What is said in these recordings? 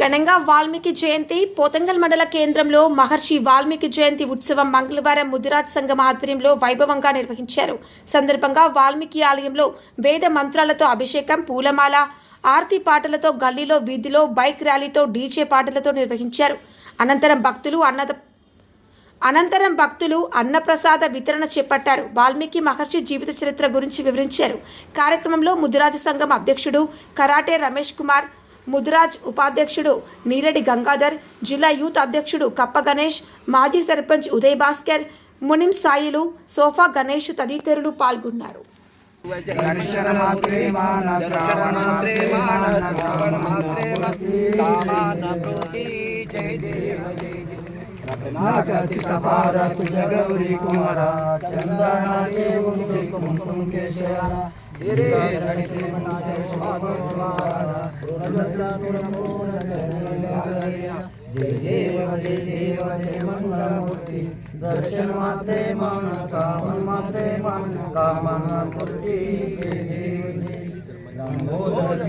ఘనంగా వాల్మీకి జయంతి. పోతంగల్ మండల కేంద్రంలో మహర్షి వాల్మీకి జయంతి ఉత్సవం మంగళవారం ముదిరాజ్ సంఘం ఆధ్వర్యంలో వైభవంగా నిర్వహించారు. సందర్భంగా వాల్మీకి ఆలయంలో వేద మంత్రాలతో అభిషేకం పూలమాల ఆర్తి పాటలతో గల్లీలో వీధిలో బైక్ ర్యాలీతో డీజే పాటలతో నిర్వహించారు. అనంతరం భక్తులు అన్నద అనంతరం భక్తులు అన్నప్రసాద వితరణ చేపట్టారు. వాల్మీకి మహర్షి జీవిత చరిత్ర గురించి వివరించారు. కార్యక్రమంలో ముదిరాజు సంఘం అధ్యక్షుడు కరాటే రమేష్ కుమార్ ముదిరాజ్ ఉపాధ్యక్షుడు నీరెడ్డి గంగాధర్ జిల్లా యూత్ అధ్యక్షుడు కప్ప గణేష్ మాజీ సర్పంచ్ ఉదయ్ భాస్కర్ మునిం సాయిలు సోఫా గణేష్ తదితరులు పాల్గొన్నారు. జయ पार भारत जगौरी कुमार चंदनाचे उंचे कुमकुम केशरा देव जय दर्शन माते मन सावन माते मन कामना मूर्ती जय देव दामोदर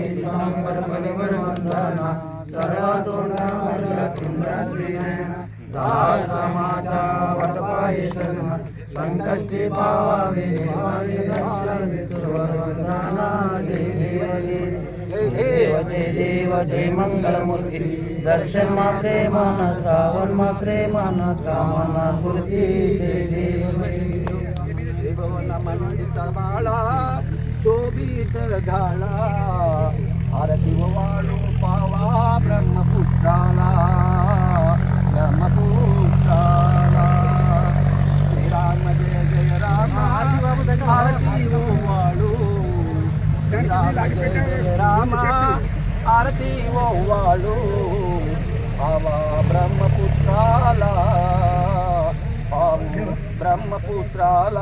देवते देवते मंगलमूर्ती दर्शन मात्रे मन श्रावण मात्रे मन कामना पूर्ती देवी भवन मंडित बाळा शोभित झाला రామ ఆరతి వాడు పావా బ్రహ్మపుత్రాల పావు బ్రహ్మపుత్రాల.